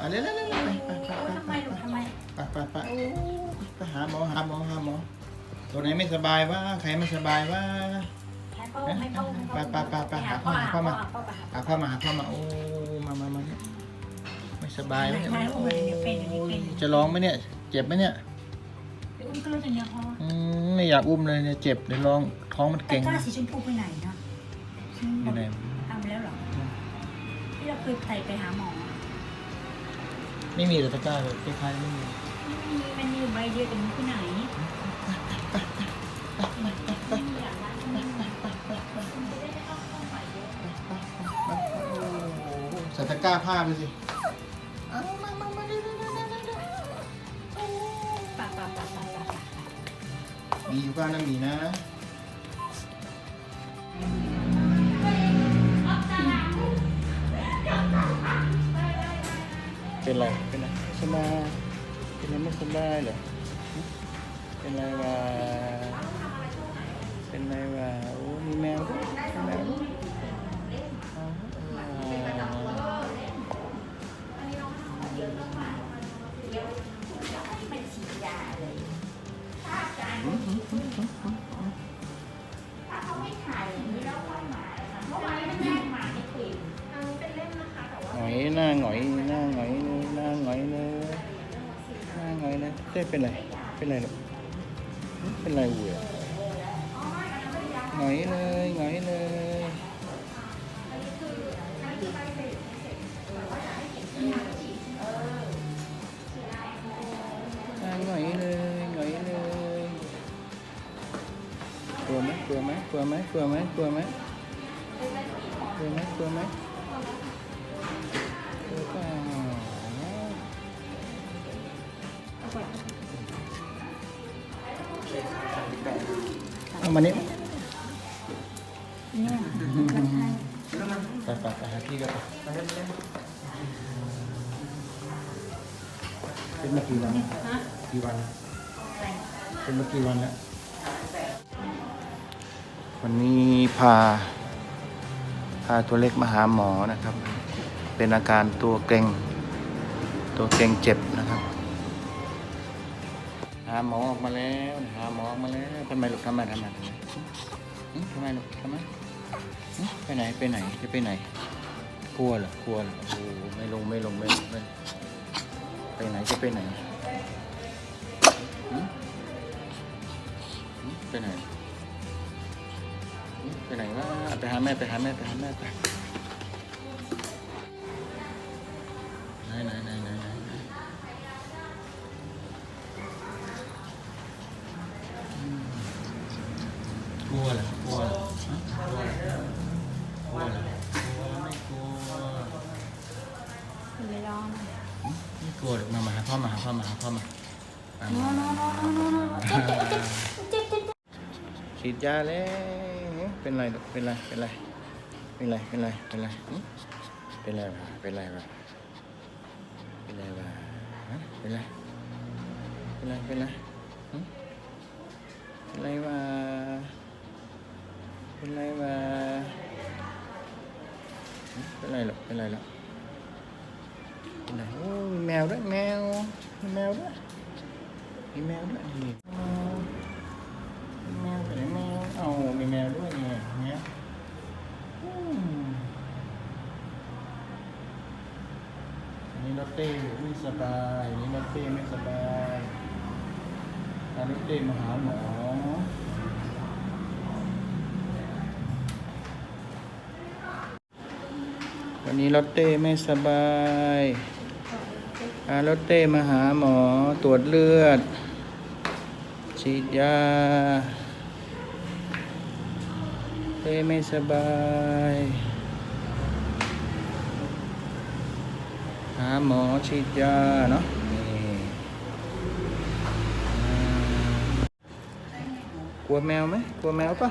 อะเร็วเร็วเร็วเร็วไปไปไปโอ้ยทำไมลูกทำไมไปไปไปไปหาหมอหาหมอหาหมอตัวไหนไม่สบายวะใครไม่สบายวะไปไปไปไปหาพ่อหาพ่อมาหาหาพ่อมาหาพ่อมาโอ้มามามาเนี่ยไม่สบายไหมเนี่ยโอ้จะร้องไหมเนี่ย เจ็บไหมเนี่ยอุ้มกระโดดอย่างเงี้ยพ่ออืมไม่อยากอุ้มเลยเนี่ยเจ็บเดี๋ยวร้องท้องมันแต่เก่งกล้าสีชมพูไปไหนเนาะอยู่ไหนทำแล้วเหรอที่เราเคยไปไปหาหมอ ไม่มีแต่ตะกร้าเลยคล้ายๆไม่มีมันมีอยู่ใบเดียวแต่มันที่ไหนใส่ตะกร้าผ้าไปสิปะปะปะปะปะปะมีอยู่บ้านนะมีนะ เป็นไรเป็นไรไม่สบายเป็นไรไม่สบายเหรอเป็นไรวะเป็นไรวะโอ้มีแมวด้วยแมว น้าหงอยเลยเต้เป็นไร เป็นไรหรอเป็นไรเว้ยหงอยเลยหงอยเลยหงอยเลยหงอยเลยกลัวไหมกลัวไหมกลัวไหมกลัวไหมกลัวไหมกลัวไหมกลัวไหม เอามานี่เนี่ยไปไปไปหาพี่ก็ไปเป็นมากี่วันกี่วันเป็นมากี่วันแล้ววันนี้พา พาตัวเล็กมาหาหมอนะครับ เป็นอาการตัวเกร็ง ตัวเกร็งเจ็บนะครับ หาหมอออกมาแล้วหา ไมลูกทำไมทำไมทำไมทำไมลูกทำไมไปไหนไปไหนจะไปไหนกลัวเหรอกลัวเหรอโอ้ไม่ลงไม่ลงไม่ลงไม่ไปไหนจะไปไหนไปไหนไปไหนวะไปหาแม่ไปหาแม่ไปหาแม่ไป กลัวเหรอกลัวเหรอกลัวเหรอกลัวเหรอกลัวไม่กลัวไม่ร้องไม่กลัวหรอกมามาหาพ่อมาหาพ่อมาหาพ่อมาโนมาโนมาโนโนโนโนเจ็บเจ็บเจ็บเจ็บเจ็บฉีดยาแล้วเป็นไรเป็นไรเป็นไรเป็นไรเป็นไรเป็นไรเป็นไรวะเป็นไรวะเป็นไรวะเป็นไรเป็นไรเป็นไรเป็นไรวะ เป็นไรวะหึเป็นไรหรอเป็นไรหรอเป็นไรโอ้มีแมวด้วยแมวมีแมวด้วยมีแมวด้วยนี่แมวไปไหนแมวเอามีแมวด้วยเนี่ยแมวอืมอันนี้ลอตเต้ไม่สบายนนี้ลอตเต้ไม่สบายพาลอตเต้มาหาหมอ วันนี้ลอตเต้ไม่สบายพาลอตเต้มาหาหมอตรวจเลือด ฉีดยาเต้ไม่สบาย หาหมอฉีดยาเนาะกลัวแมวไหมกลัวแมวปะ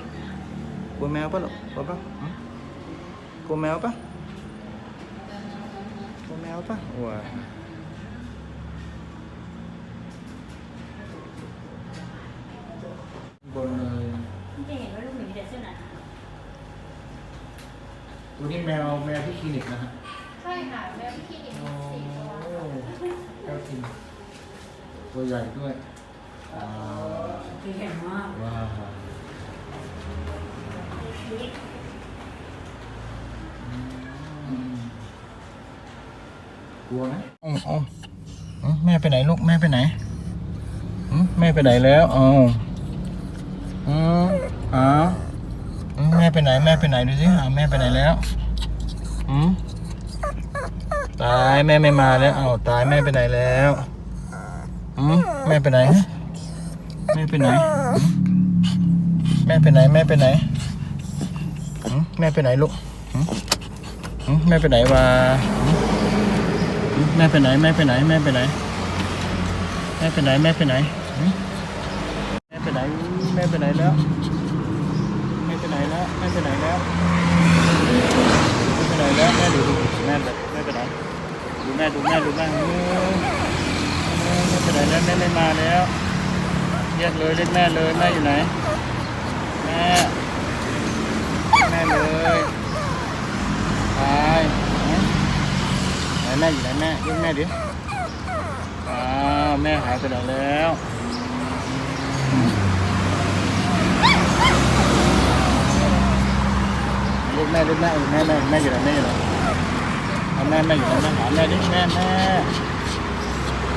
กลัวแมวปะลูกกลัวปะกลัวแมวปะ แมวปะว้าบนเลยมันจะเห็นว่าลูกหมีมีแต่เสื้อหนาตัวนี้แมวแมวที่คลินิกนะฮะใช่ค่ะแมวที่คลินิกโอ้มีสี่ตัวเจ้าถิ่นตัวใหญ่ด้วยว้าวคือเห็นมากว้าว กลัวไหมอ๋ออ๋อแม่ไปไหนลูกแม่ไปไหนอืมแม่ไปไหนแล้วอ๋ออืมอ๋อแม่ไปไหน แม่ไปไหนดูสิหาแม่ไปไหนแล้วอืมตายแม่ไม่มาแล้วอ้าตายแม่ไปไหนแล้วอืมแม่ไปไหนแม่ไปไหนแม่ไปไหน แม่ไปไหนหืมแม่ไปไหนลูกหืมแม่ไปไหนวะหื ม่ไปไหนแม่ไปไหนแม่ไปไหนแม่ไปไหนแม่ไปไหนแม่ไปไหนแม่ไปไหนแล้วแม่ไปไหนแล้วแม่ไปไหนแล้วแม่ไปไหนแล้วแม่ดูดูแม่แบบแม่ไปไหนดูแม่ดูแม่ดูแม่แม่ไปไหนแล้วแม่ไม่มาแล้วเรียกเลยเรียกแม่เลยแม่อยู่ไหนแม่แม่เลยไป แม่อยู่ไหนแม่เรียกแม่ดิอ้าวแม่หายไปไหนแล้วเรียกแม่เรียกแม่แม่แม่แม่อยู่ไหนแม่อยู่ไหนเอาแม่แม่อยู่ไหนแม่หาแม่ดิแม่แม่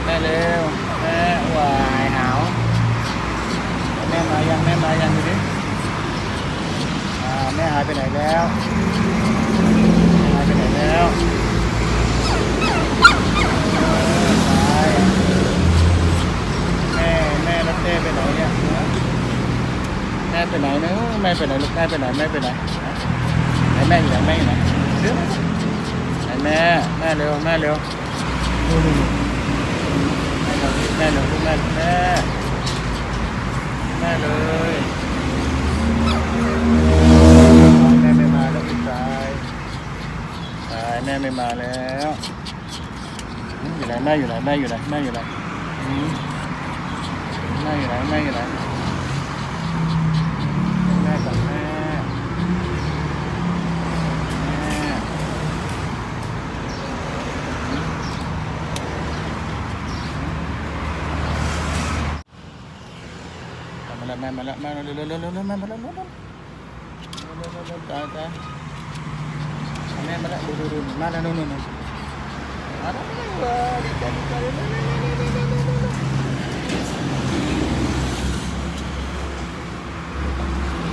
แม่เร็วแม่วายหาวแม่มายังแม่มายังดูดิอ่าแม่หายไปไหนแล้วหายไปไหนแล้วเออไปแม่แม่รักเต้ไปไหนเนี่ยฮะแม่ ไปไหนนะแม่ไปไหนลูกแม่ไปไหนแม่ไปไหนไหนแม่อยู่ไหนแม่อยู่ไหนไหนแม่แม่เร็วแม่เร็วแม่เร็วลูกแม่แม่แม่เลยแม่ไม่มาแล้วพี่ชายตายแม่ไม่มาแล้วอยู่ไหนแม่อยู่ไหนแม่อยู่ไหนแม่อยู่ไหนแม่อยู่ไหนแม่อยู่ไหนแม่กับแม่แม่ มาแล้วแม่มาแล้วแม่เร็วเร็วเร็วเร็วเร็วแม่มาแล้วเร็วเร็วเร็วเร็วเร็วเร็วตายตายแม่มาแล้วดูดูดูมาแล้วนู่นนู่นนู่นมาแล้วว้าวดีใจดีใจเร็วเร็วเร็วเร็วเร็วเร็วเร็ว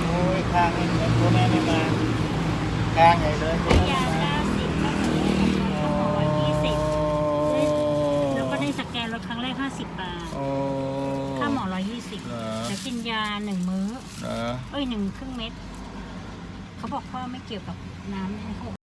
โอ้ยข้างนี่เหมือนตัวแม่ไม่มาข้างใหญ่เลยตัวแม่ ยา ไม่มา เก้าสิบแล้วก็ร้อยยี่สิบ แล้วก็ได้สแกนรถครั้งแรก 50 บาท โอ้ ค่าหมอ 120 เหรอ แล้ว กินยาหนึ่งมื้อเหรอเอ้ยหนึ่งครึ่งเม็ด เขาบอกว่าไม่เกี่ยวกับน้ำในหก